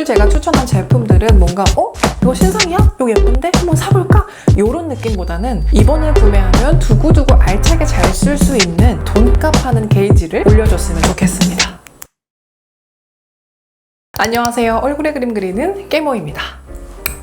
오늘 제가 추천한 제품들은 뭔가 어? 이거 신상이야? 이거 예쁜데? 한번 사볼까? 이런 느낌보다는 이번에 구매하면 두고두고 알차게 잘 쓸 수 있는 돈값 하는 게이지를 올려줬으면 좋겠습니다. 안녕하세요. 얼굴에 그림 그리는 깨모입니다.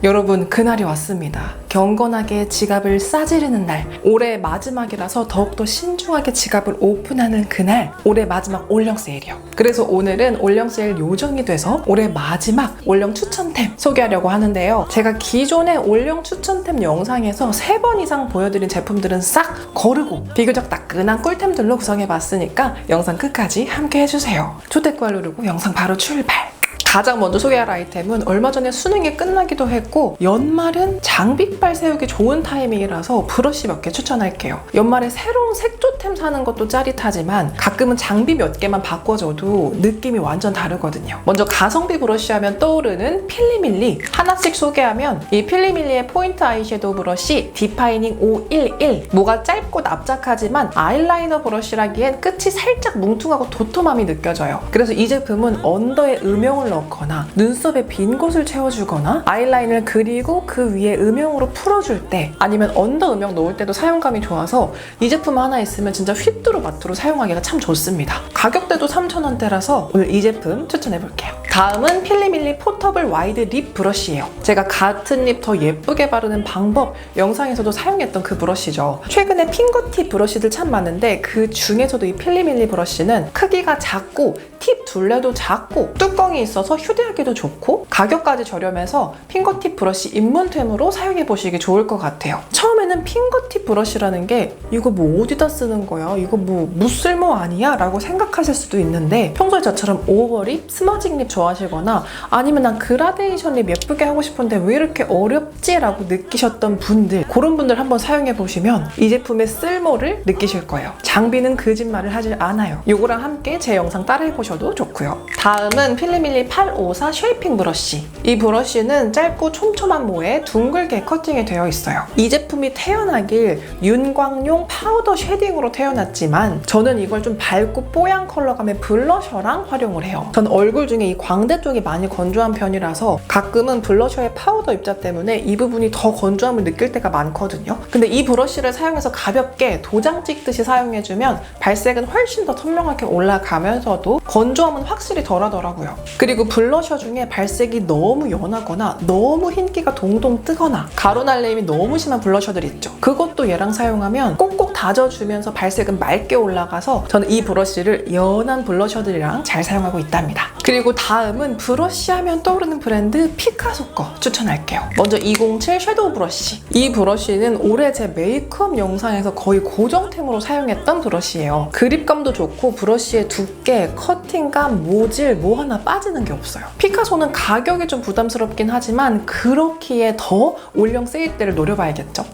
여러분, 그날이 왔습니다. 경건하게 지갑을 싸지르는 날. 올해 마지막이라서 더욱더 신중하게 지갑을 오픈하는 그날. 올해 마지막 올영 세일이요. 그래서 오늘은 올영 세일 요정이 돼서 올해 마지막 올영 추천템 소개하려고 하는데요. 제가 기존의 올영 추천템 영상에서 세번 이상 보여드린 제품들은 싹 거르고 비교적 따끈한 꿀템들로 구성해봤으니까 영상 끝까지 함께 해주세요. 초대권 누르고 영상 바로 출발! 가장 먼저 소개할 아이템은 얼마 전에 수능이 끝나기도 했고 연말은 장비빨 세우기 좋은 타이밍이라서 브러쉬 몇 개 추천할게요. 연말에 새로운 색조템 사는 것도 짜릿하지만 가끔은 장비 몇 개만 바꿔줘도 느낌이 완전 다르거든요. 먼저 가성비 브러쉬 하면 떠오르는 필리밀리 하나씩 소개하면 이 필리밀리의 포인트 아이섀도우 브러쉬 디파이닝 511 뭐가 짧고 납작하지만 아이라이너 브러쉬라기엔 끝이 살짝 뭉퉁하고 도톰함이 느껴져요. 그래서 이 제품은 언더에 음영을 넣 거나 눈썹에 빈 곳을 채워주거나 아이라인을 그리고 그 위에 음영으로 풀어줄 때 아니면 언더 음영 놓을 때도 사용감이 좋아서 이 제품 하나 있으면 진짜 휘뚜루 마뚜루 사용하기가 참 좋습니다. 가격대도 3,000원대라서 오늘 이 제품 추천해볼게요. 다음은 필리밀리 포터블 와이드 립 브러쉬예요. 제가 같은 립 더 예쁘게 바르는 방법 영상에서도 사용했던 그 브러쉬죠. 최근에 핑거팁 브러쉬들 참 많은데 그 중에서도 이 필리밀리 브러쉬는 크기가 작고 팁 둘레도 작고 뚜껑이 있어서 휴대하기도 좋고 가격까지 저렴해서 핑거팁 브러쉬 입문템으로 사용해 보시기 좋을 것 같아요. 처음에는 핑거팁 브러쉬라는 게 이거 뭐 어디다 쓰는 거야? 이거 뭐 무쓸모 아니야? 라고 생각하실 수도 있는데 평소에 저처럼 오버립, 스머징 립 좋아 하시거나 아니면 난 그라데이션 립 예쁘게 하고 싶은데 왜 이렇게 어렵지? 라고 느끼셨던 분들 그런 분들 한번 사용해 보시면 이 제품의 쓸모를 느끼실 거예요. 장비는 거짓말을 하질 않아요. 이거랑 함께 제 영상 따라해 보셔도 좋고요. 다음은 필리밀리 854 쉐이핑 브러쉬. 이 브러쉬는 짧고 촘촘한 모에 둥글게 커팅이 되어 있어요. 이 제품이 태어나길 윤광용 파우더 쉐딩으로 태어났지만 저는 이걸 좀 밝고 뽀얀 컬러감의 블러셔랑 활용을 해요. 전 얼굴 중에 이 광대 쪽이 많이 건조한 편이라서 가끔은 블러셔의 파우더 입자 때문에 이 부분이 더 건조함을 느낄 때가 많거든요. 근데 이 브러쉬를 사용해서 가볍게 도장 찍듯이 사용해주면 발색은 훨씬 더 선명하게 올라가면서도 건조함은 확실히 덜하더라고요. 그리고 블러셔 중에 발색이 너무 연하거나 너무 흰기가 동동 뜨거나 가루 날림이 너무 심한 블러셔들 있죠. 그것도 얘랑 사용하면 꼭꼭 다져주면서 발색은 맑게 올라가서 저는 이 브러쉬를 연한 블러셔들이랑 잘 사용하고 있답니다. 그리고 다음은 브러쉬 하면 떠오르는 브랜드 피카소 거 추천할게요. 먼저 207 섀도우 브러쉬. 이 브러쉬는 올해 제 메이크업 영상에서 거의 고정템으로 사용했던 브러쉬예요. 그립감도 좋고 브러쉬의 두께, 커팅감, 모질 뭐 하나 빠지는 게 없어요. 피카소는 가격이 좀 부담스럽긴 하지만 그렇기에 더 올영 세일 때를 노려봐야겠죠.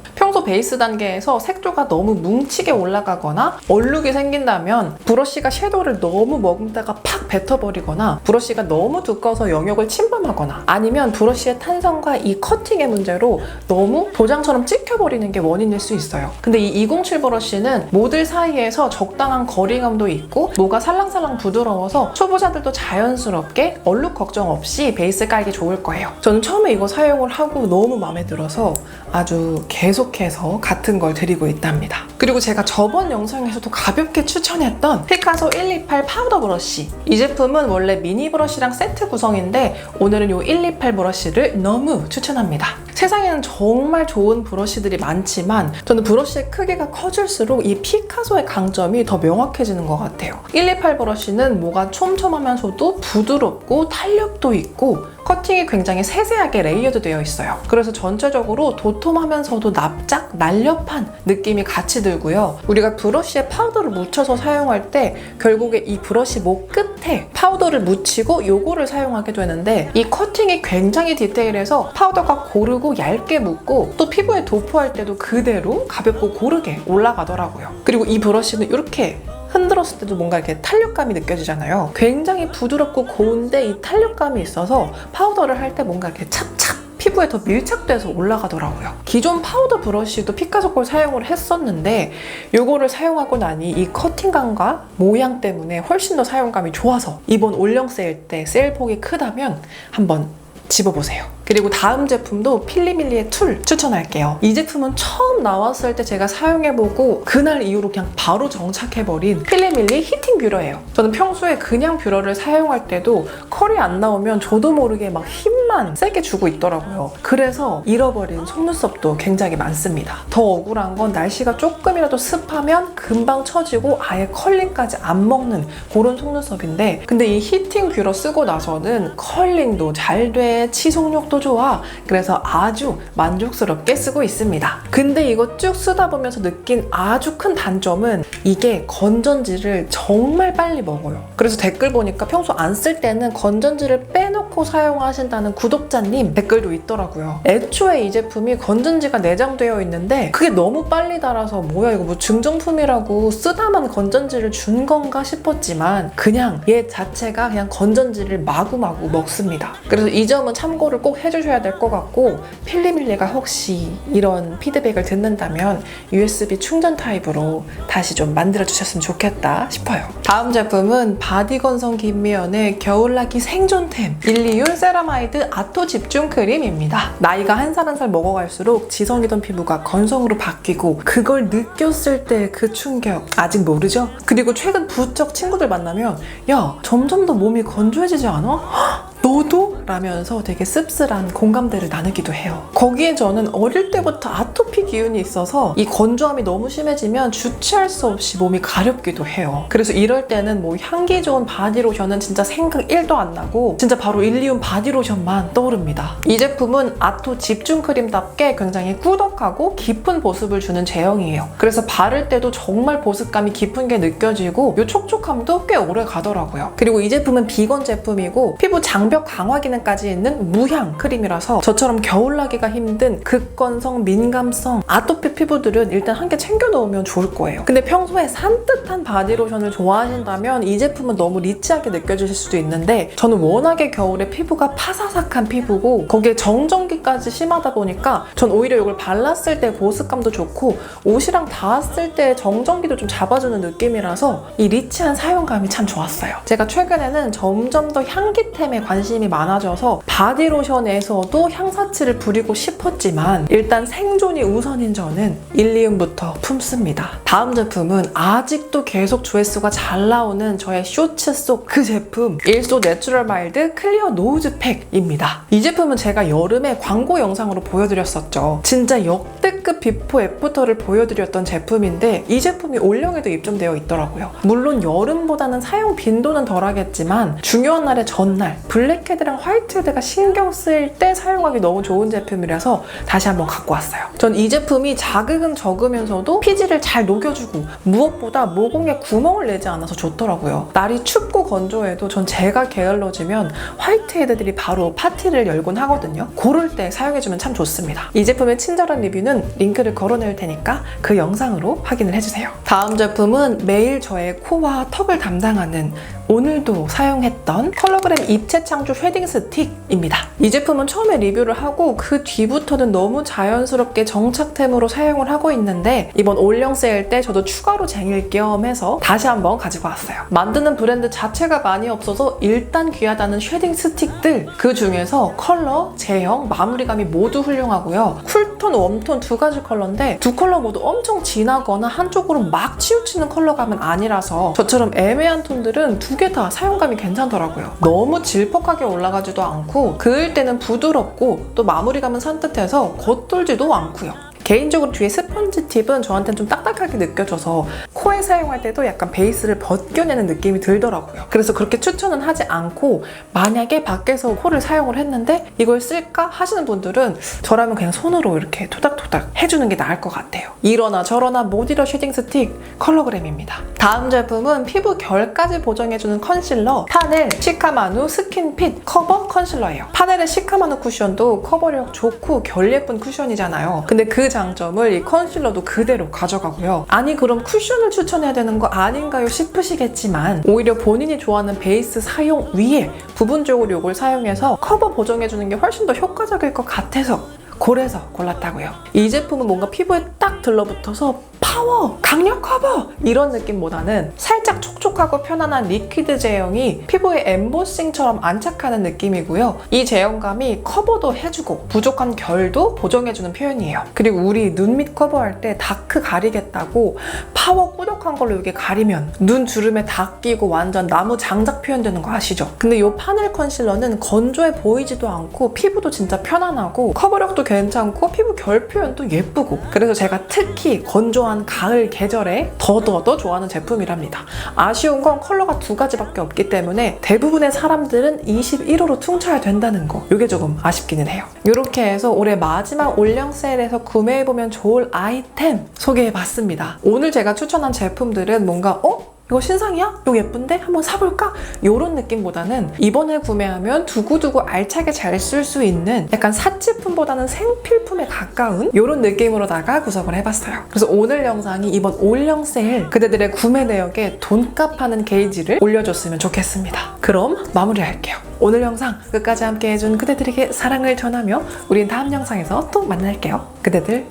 베이스 단계에서 색조가 너무 뭉치게 올라가거나 얼룩이 생긴다면 브러쉬가 섀도우를 너무 머금다가 팍 뱉어버리거나 브러쉬가 너무 두꺼워서 영역을 침범하거나 아니면 브러쉬의 탄성과 이 커팅의 문제로 너무 도장처럼 찍혀버리는 게 원인일 수 있어요. 근데 이 207 브러쉬는 모들 사이에서 적당한 거리감도 있고 모가 살랑살랑 부드러워서 초보자들도 자연스럽게 얼룩 걱정 없이 베이스 깔기 좋을 거예요. 저는 처음에 이거 사용을 하고 너무 마음에 들어서 아주 계속해서 같은 걸 드리고 있답니다. 그리고 제가 저번 영상에서도 가볍게 추천했던 피카소 128 파우더 브러쉬. 이 제품은 원래 미니 브러쉬랑 세트 구성인데 오늘은 이 128 브러쉬를 너무 추천합니다. 세상에는 정말 좋은 브러쉬들이 많지만 저는 브러쉬의 크기가 커질수록 이 피카소의 강점이 더 명확해지는 것 같아요. 128 브러쉬는 뭐가 촘촘하면서도 부드럽고 탄력도 있고 커팅이 굉장히 세세하게 레이어드 되어 있어요. 그래서 전체적으로 도톰하면서도 납작, 날렵한 느낌이 같이 들고요. 우리가 브러쉬에 파우더를 묻혀서 사용할 때 결국에 이 브러쉬 목 끝에 파우더를 묻히고 요거를 사용하게 되는데 이 커팅이 굉장히 디테일해서 파우더가 고르고 얇게 묻고 또 피부에 도포할 때도 그대로 가볍고 고르게 올라가더라고요. 그리고 이 브러쉬는 이렇게 흔들었을 때도 뭔가 이렇게 탄력감이 느껴지잖아요. 굉장히 부드럽고 고운데 이 탄력감이 있어서 파우더를 할 때 뭔가 이렇게 찹찹 피부에 더 밀착돼서 올라가더라고요. 기존 파우더 브러쉬도 피카소콜 사용을 했었는데 요거를 사용하고 나니 이 커팅감과 모양 때문에 훨씬 더 사용감이 좋아서 이번 올영 세일 때 세일 폭이 크다면 한번 집어보세요. 그리고 다음 제품도 필리밀리의 툴 추천할게요. 이 제품은 처음 나왔을 때 제가 사용해보고 그날 이후로 그냥 바로 정착해버린 필리밀리 히팅 뷰러예요. 저는 평소에 그냥 뷰러를 사용할 때도 컬이 안 나오면 저도 모르게 막 힘만 세게 주고 있더라고요. 그래서 잃어버린 속눈썹도 굉장히 많습니다. 더 억울한 건 날씨가 조금이라도 습하면 금방 처지고 아예 컬링까지 안 먹는 그런 속눈썹인데 근데 이 히팅 뷰러 쓰고 나서는 컬링도 잘 돼, 치속력 도 좋아. 그래서 아주 만족스럽게 쓰고 있습니다. 근데 이거 쭉 쓰다 보면서 느낀 아주 큰 단점은 이게 건전지를 정말 빨리 먹어요. 그래서 댓글 보니까 평소 안 쓸 때는 건전지를 빼놓고 사용하신다는 구독자님 댓글도 있더라고요. 애초에 이 제품이 건전지가 내장되어 있는데 그게 너무 빨리 닳아서 뭐야 이거 뭐 증정품이라고 쓰다만 건전지를 준 건가 싶었지만 그냥 얘 자체가 그냥 건전지를 마구마구 먹습니다. 그래서 이 점은 참고를 꼭 해주셔야 될 것 같고 필리밀리가 혹시 이런 피드백을 듣는다면 USB 충전 타입으로 다시 좀 만들어 주셨으면 좋겠다 싶어요. 다음 제품은 바디 건성 김미연의 겨울나기 생존템 일리윤 세라마이드 아토 집중 크림입니다. 나이가 한 살 한 살 먹어갈수록 지성이던 피부가 건성으로 바뀌고 그걸 느꼈을 때 그 충격 아직 모르죠? 그리고 최근 부쩍 친구들 만나면 야 점점 더 몸이 건조해지지 않아? 너도? 라면서 되게 씁쓸한 공감대를 나누기도 해요. 거기에 저는 어릴 때부터 아토피 기운이 있어서 이 건조함이 너무 심해지면 주체할 수 없이 몸이 가렵기도 해요. 그래서 이럴 때는 뭐 향기 좋은 바디로션은 진짜 생각 1도 안 나고 진짜 바로 일리움 바디로션만 떠오릅니다. 이 제품은 아토 집중 크림답게 굉장히 꾸덕하고 깊은 보습을 주는 제형이에요. 그래서 바를 때도 정말 보습감이 깊은 게 느껴지고 이 촉촉함도 꽤 오래 가더라고요. 그리고 이 제품은 비건 제품이고 피부 장벽 강화 기능 까지 있는 무향 크림이라서 저처럼 겨울 나기가 힘든 극건성, 민감성, 아토피 피부들은 일단 한 개 챙겨 놓으면 좋을 거예요. 근데 평소에 산뜻한 바디로션을 좋아하신다면 이 제품은 너무 리치하게 느껴지실 수도 있는데 저는 워낙에 겨울에 피부가 파사삭한 피부고 거기에 정전기까지 심하다 보니까 전 오히려 이걸 발랐을 때 보습감도 좋고 옷이랑 닿았을 때 정전기도 좀 잡아주는 느낌이라서 이 리치한 사용감이 참 좋았어요. 제가 최근에는 점점 더 향기템에 관심이 많아져 서 바디로션에서도 향사치를 부리고 싶었지만 일단 생존이 우선인 저는 일리움부터 품습니다. 다음 제품은 아직도 계속 조회수가 잘 나오는 저의 쇼츠 속 그 제품 일소 내추럴 마일드 클리어 노우즈 팩입니다. 이 제품은 제가 여름에 광고 영상으로 보여드렸었죠. 진짜 역대 급 비포 애프터를 보여드렸던 제품인데 이 제품이 올영에도 입점되어 있더라고요. 물론 여름보다는 사용 빈도는 덜하겠지만 중요한 날의 전날 블랙헤드랑 화이트헤드가 신경 쓰일 때 사용하기 너무 좋은 제품이라서 다시 한번 갖고 왔어요. 전 이 제품이 자극은 적으면서도 피지를 잘 녹여주고 무엇보다 모공에 구멍을 내지 않아서 좋더라고요. 날이 춥고 건조해도 전 제가 게을러지면 화이트헤드들이 바로 파티를 열곤 하거든요. 그럴 때 사용해주면 참 좋습니다. 이 제품의 친절한 리뷰는 링크를 걸어놓을 테니까 그 영상으로 확인을 해주세요. 다음 제품은 매일 저의 코와 턱을 담당하는 오늘도 사용했던 컬러그램 입체 창조 쉐딩 스틱입니다. 이 제품은 처음에 리뷰를 하고 그 뒤부터는 너무 자연스럽게 정착템으로 사용을 하고 있는데 이번 올영 세일 때 저도 추가로 쟁일 겸 해서 다시 한번 가지고 왔어요. 만드는 브랜드 자체가 많이 없어서 일단 귀하다는 쉐딩 스틱들 그 중에서 컬러, 제형, 마무리감이 모두 훌륭하고요. 쿨톤, 웜톤 두 가지 컬러인데 두 컬러 모두 엄청 진하거나 한쪽으로 막 치우치는 컬러감은 아니라서 저처럼 애매한 톤들은 두개 다 사용감이 괜찮더라고요. 너무 질퍽하게 올라가지도 않고 그을 때는 부드럽고 또 마무리감은 산뜻해서 겉돌지도 않고요. 개인적으로 뒤에 스펀지 팁은 저한테는 좀 딱딱하게 느껴져서 코에 사용할 때도 약간 베이스를 벗겨내는 느낌이 들더라고요. 그래서 그렇게 추천은 하지 않고 만약에 밖에서 코를 사용을 했는데 이걸 쓸까 하시는 분들은 저라면 그냥 손으로 이렇게 토닥토닥 해주는 게 나을 것 같아요. 이러나 저러나 못 잃어 쉐딩 스틱 컬러그램입니다. 다음 제품은 피부 결까지 보정해주는 컨실러 파넬 시카마누 스킨핏 커버 컨실러예요. 파넬의 시카마누 쿠션도 커버력 좋고 결 예쁜 쿠션이잖아요. 근데 그 장점을 이 컨실러도 그대로 가져가고요. 아니 그럼 쿠션을 추천해야 되는 거 아닌가요 싶으시겠지만 오히려 본인이 좋아하는 베이스 사용 위에 부분적으로 이걸 사용해서 커버 보정해주는 게 훨씬 더 효과적일 것 같아서 그래서 골랐다고요. 이 제품은 뭔가 피부에 딱 들러붙어서 파워, 강력 커버 이런 느낌보다는 살짝 촉촉하고 편안한 리퀴드 제형이 피부에 엠보싱처럼 안착하는 느낌이고요. 이 제형감이 커버도 해주고 부족한 결도 보정해주는 표현이에요. 그리고 우리 눈 밑 커버할 때 다크 가리겠다고 파워 꾸덕한 걸로 이렇게 가리면 눈 주름에 다 끼고 완전 나무 장작 표현되는 거 아시죠? 근데 이 파넬 컨실러는 건조해 보이지도 않고 피부도 진짜 편안하고 커버력도 괜찮고 피부 결 표현도 예쁘고 그래서 제가 특히 건조한 가을 계절에 더더더 좋아하는 제품이랍니다. 아 쉬운 건 컬러가 두 가지밖에 없기 때문에 대부분의 사람들은 21호로 퉁쳐야 된다는 거. 이게 조금 아쉽기는 해요. 이렇게 해서 올해 마지막 올영 세일에서 구매해보면 좋을 아이템 소개해봤습니다. 오늘 제가 추천한 제품들은 뭔가 어? 이거 신상이야? 이거 예쁜데? 한번 사볼까? 이런 느낌보다는 이번에 구매하면 두고두고 알차게 잘 쓸 수 있는 약간 사치품보다는 생필품에 가까운 이런 느낌으로다가 구성을 해봤어요. 그래서 오늘 영상이 이번 올영 세일 그대들의 구매 내역에 돈값 하는 게이지를 올려줬으면 좋겠습니다. 그럼 마무리할게요. 오늘 영상 끝까지 함께 해준 그대들에게 사랑을 전하며 우린 다음 영상에서 또 만날게요. 그대들